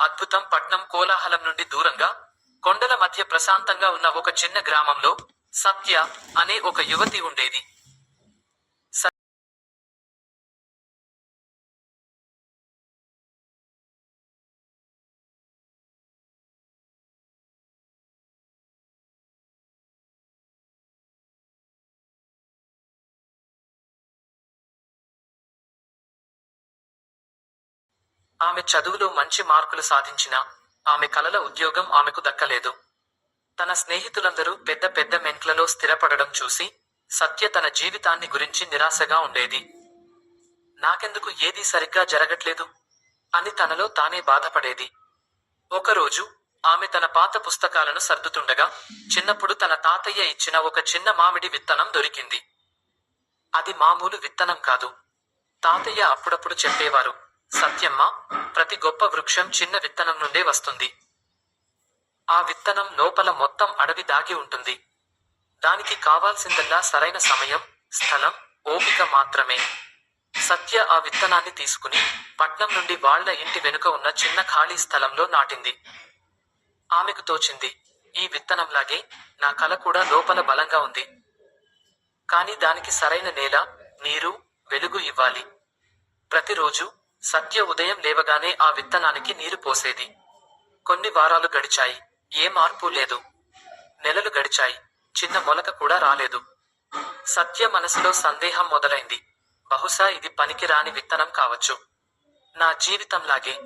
అద్భుతం పట్నం కోలాహలం నుండి దూరంగా కొండల మధ్య ప్రశాంతంగా ఉన్న ఒక చిన్న గ్రామంలో సత్య అనే ఒక యువతి ఉండేది. ఆమె చదువులో మంచి మార్కులు సాధించినా ఆమె కలల ఉద్యోగం ఆమెకు దక్కలేదు. తన స్నేహితులందరూ పెద్ద పెద్ద మెంట్లలో స్థిరపడడం చూసి సత్య తన జీవితాన్ని గురించి నిరాశగా ఉండేది. నాకెందుకు ఏదీ సరిగ్గా జరగట్లేదు? అని తనలో తానే బాధపడేది. ఒకరోజు ఆమె తన పాత పుస్తకాలను సర్దుతుండగా చిన్నప్పుడు తన తాతయ్య ఇచ్చిన ఒక చిన్న మామిడి విత్తనం దొరికింది. అది మామూలు విత్తనం కాదు. తాతయ్య అప్పుడప్పుడు చెప్పేవారు సత్యమ్మ ప్రతి గొప్ప వృక్షం చిన్న విత్తనం నుండే వస్తుంది. ఆ విత్తనం లోపల మొత్తం అడవి దాగి ఉంటుంది. దానికి కావాల్సిందల్లా సరైన సమయం స్థలం ఓపిక మాత్రమే. సత్య ఆ విత్తనాన్ని తీసుకుని పట్నం నుండి వాళ్ళ ఇంటి వెనుక ఉన్న చిన్న ఖాళీ స్థలంలో నాటింది. ఆమెకు తోచింది ఈ విత్తనంలాగే నా కల కూడా లోపల బలంగా ఉంది. కానీ దానికి సరైన నేల నీరు వెలుగు ఇవ్వాలి. ప్రతిరోజు సత్య ఉదయం లేవగానే ఆ విత్తనానికి నీరు పోసేది. కొన్ని వారాలు గడిచాయి. ఏ మార్పు లేదు. నెలలు గడిచాయి. చిన్న మొలక కూడా రాలేదు. సత్య మనసులో సందేహం మొదలైంది. బహుశా ఇది పనికిరాని విత్తనం కావచ్చు. నా జీవితంలాగే.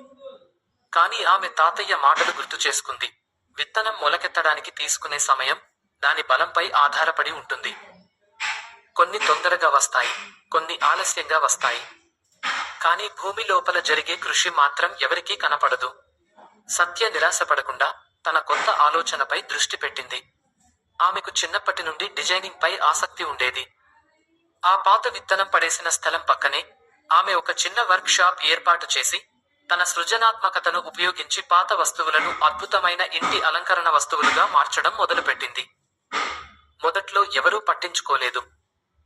కానీ ఆమె తాతయ్య మాటలు గుర్తు చేసుకుంది. విత్తనం మొలకెత్తడానికి తీసుకునే సమయం దాని బలంపై ఆధారపడి ఉంటుంది. కొన్ని తొందరగా వస్తాయి. కొన్ని ఆలస్యంగా వస్తాయి. కానీ భూమి లోపల జరిగే కృషి మాత్రం ఎవరికీ కనపడదు. సత్య నిరాశపడకుండా తన కొత్త ఆలోచనపై దృష్టి పెట్టింది. ఆమెకు చిన్నప్పటి నుండి డిజైనింగ్ పై ఆసక్తి ఉండేది. ఆ పాత విత్తనం పడేసిన స్థలం పక్కనే ఆమె ఒక చిన్న వర్క్ షాప్ ఏర్పాటు చేసి తన సృజనాత్మకతను ఉపయోగించి పాత వస్తువులను అద్భుతమైన ఇంటి అలంకరణ వస్తువులుగా మార్చడం మొదలుపెట్టింది. మొదట్లో ఎవరూ పట్టించుకోలేదు.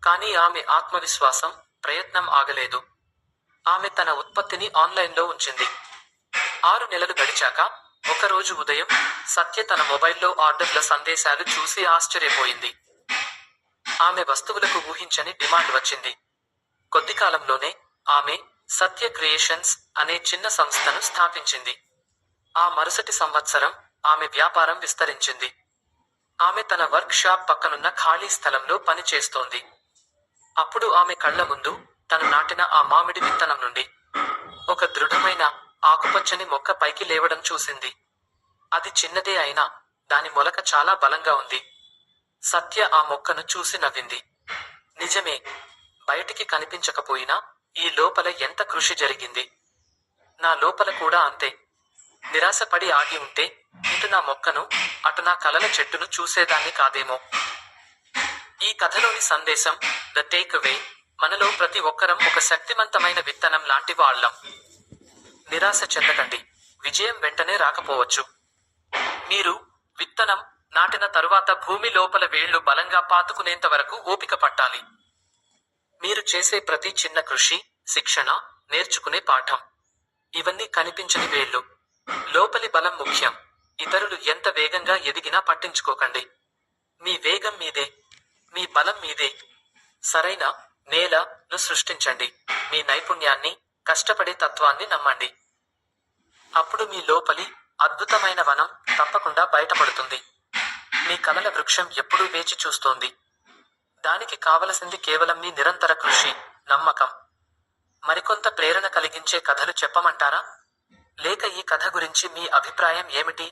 కానీ ఆమె ఆత్మవిశ్వాసం ప్రయత్నం ఆగలేదు. ఆమె తన ఉత్పత్తిని ఆన్లైన్లో ఉంచింది. ఆరు నెలలు గడిచాక ఒకరోజు ఉదయం సత్య తన మొబైల్లో ఆర్డర్ల సందేశాలు చూసి ఆశ్చర్యపోయింది. ఆమె వస్తువులకు ఊహించని డిమాండ్ వచ్చింది. కొద్ది కాలంలోనే ఆమె సత్య క్రియేషన్స్ అనే చిన్న సంస్థను స్థాపించింది. ఆ మరుసటి సంవత్సరం ఆమె వ్యాపారం విస్తరించింది. ఆమె తన వర్క్ షాప్ పక్కనున్న ఖాళీ స్థలంలో పనిచేస్తోంది. అప్పుడు ఆమె కళ్ళ ముందు తను నాటిన ఆ మామిడి విత్తనం నుండి ఒక దృఢమైన ఆకుపచ్చని మొక్క పైకి లేవడం చూసింది. అది చిన్నదే అయినా దాని మొలక చాలా బలంగా ఉంది. సత్య ఆ మొక్కను చూసి నవ్వింది. నిజమే బయటికి కనిపించకపోయినా ఈ లోపల ఎంత కృషి జరిగింది? నా లోపల కూడా అంతే. నిరాశపడి ఆగి ఉంటే ఇటు నా మొక్కను అటు నా కలల చెట్టును చూసేదాన్ని కాదేమో. ఈ కథలోని సందేశం ద టేక్ అవే మనలో ప్రతి ఒక్కరం ఒక శక్తివంతమైన విత్తనం లాంటి వాళ్ళం. నిరాశ చెందకండి. విజయం వెంటనే రాకపోవచ్చు. మీరు విత్తనం నాటిన తరువాత భూమి లోపల వేళ్ళు బలంగా పాతుకునేంత వరకు ఓపిక పట్టాలి. మీరు చేసే ప్రతి చిన్న కృషి శిక్షణ నేర్చుకునే పాఠం. ఇవన్నీ కనిపించని వేళ్ళు లోపలి బలం ముఖ్యం. ఇతరులు ఎంత వేగంగా ఎదిగినా పట్టించుకోకండి. మీ వేగం మీదే. మీ బలం మీదే. సరైన నేలను సృష్టించండి. మీ నైపుణ్యాన్ని కష్టపడే తత్వాన్ని నమ్మండి. అప్పుడు మీ లోపలి అద్భుతమైన వనం తప్పకుండా బయటపడుతుంది. మీ కలల వృక్షం ఎప్పుడూ వేచి చూస్తోంది. దానికి కావలసింది కేవలం మీ నిరంతర కృషి నమ్మకం. మరికొంత ప్రేరణ కలిగించే కథలు చెప్పమంటారా? లేక ఈ కథ గురించి మీ అభిప్రాయం ఏమిటి?